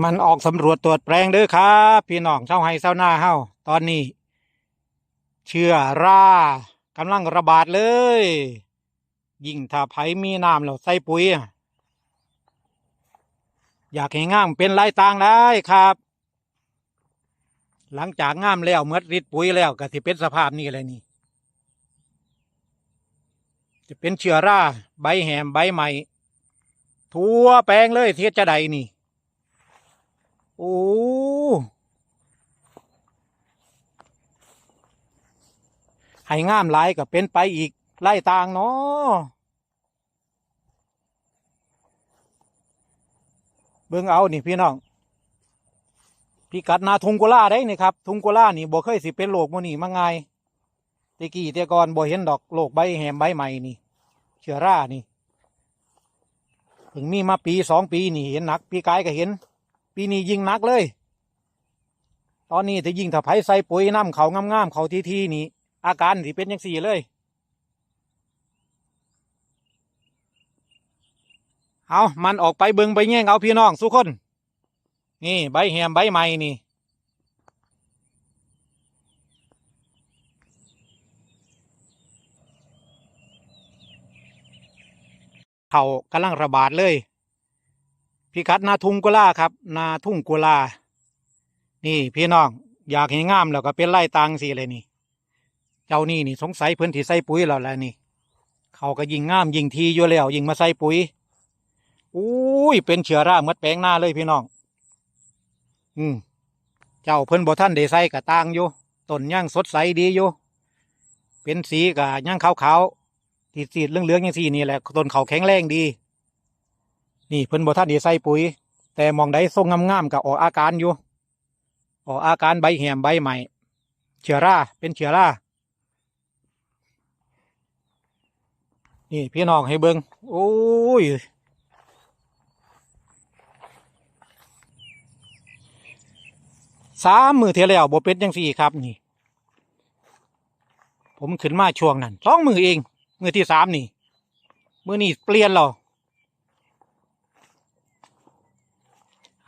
มันออกสำรวจตรวจแปลงเด้อครับ พี่น้องเช่าไห้เช่าหน้าเฮาตอนนี้ เชื้อรากำลังระบาดเลย ยิ่งถ้าไผมีน้ำแล้วใส่ปุ๋ยอะอยากให้ง่ามเป็นลายต่างได้ครับ หลังจากง่ามแล้วเมื่อริดปุ๋ยแล้วก็สิเป็นสภาพนี้เลยนี่ จะเป็นเชื้อราใบแหมใบใหม่ทั่วแปลงเลยเทียจะใดนี่ โอ้ให้งามหลายก็เป็นไปอีกไล่ต่างเนาะเบิ่งเอานี่พี่น้องพี่กัดนาทุงกุล่าได้นี่ครับทุงกุล่านี่บ่เคยสิเป็นโรคมื้อนี้มาไงายแตะกี้ต่ก่อนบ่เห็นดอกโรคใบแหมใบใหม่นี่ เชื้อรานี่ถึงมีมาปีสองปีนี่เห็นหนักปีกายก็เห็น ปีนี้ยิงนักเลย ตอนนี้ถ้ายิงถ้าไผใส่ปุ๋ยน้ำเขางามๆเขาทีๆนี่อาการสิเป็นยังสี่เลย เอามันออกไปเบิงไปแย่งเอาพี่น้องสุกคน นี่ใบแหมใบใหม่นี่เขากำลังระบาดเลย พิกัดนาทุ่งกุลาครับ นาทุ่งกุลา นี่พี่น้องอยากเห็นงามแล้วก็เป็นไล่ตังสิเลยนี่ เจ้านี่นี่สงสัยเพิ่นที่ใส่ปุ๋ยแล้วแหละนี่ เขาก็ยิงงามยิงทีอยู่แล้วยิงมาใส่ปุ๋ยอุ้ยเป็นเชื้อราเมดแปลงหน้าเลยพี่น้อง อืมเจ้าเพิ่นบ่ท่านได้ใส่กะตางอยู่ต้นย่างสดใสดีอยู่เป็นสีกะย่างขาวๆสีสีเหลืองๆอย่างสีนี่แหละต้นเขาแข็งแรงดี นี่เพิ่นบ่ท่านได้ใส่ปุ๋ย แต่มองได้ทรงงามๆกับออกอาการอยู่ ออกอาการใบแหมใบใหม่เชื้อราเป็นเชื้อรานี่พี่น้องให้เบิงโอ้ยสามมือเทียแล้วบ่เป็นจังสี่ครับนี่ ผมขึ้นมาช่วงนั้นสองมือเอง มือที่สามนี่ มือนี่เปลี่ยนแล้ว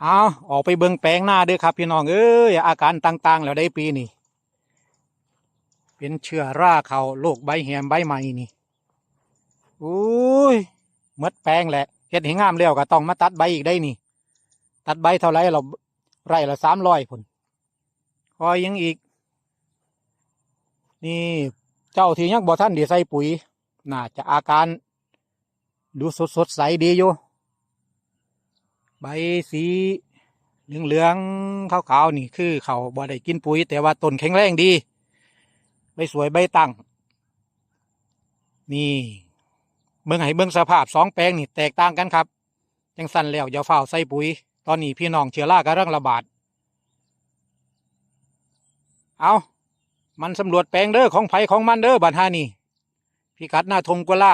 เอาออกไปเบิงแปลงหน้าเด้อครับพี่น้องเอ้ยอาการต่างๆ แล้วได้ปีนี่เป็นเชื้อราเขาโรคใบแหมใบใหม่นี่อุ้ยมดแปลงแหละเฮ็ดให้งามแล้วก็ต้องมาตัดใบอีกได้นี่ ตัดใบเท่าไรเราไร่ละสามร้อยผลคอยยังอีก นี่เจ้าที่ยังบ่ท่านดีใส่ปุ๋ย น่าจะอาการ ดูสดสดใสดีอยู่ ใบสีเหลืองเหลืองๆขาวๆนี่คือเขาบ่ได้กินปุ๋ย แต่ว่าต้นแข็งแรงดี ใบสวยใบตั้ง นี่เบิ่งให้เบิ่งสภาพสองแปลงนี่แตกต่างกันครับจังสั้นแล้วอย่าเฝ้าใส่ปุ๋ย ตอนนี้พี่น้องเชื้อรากำลังระบาด เอามันสำรวจแปลงเด้อของไผของมันเด้อบัดฮานี่พี่กัดหน้าทงกุลา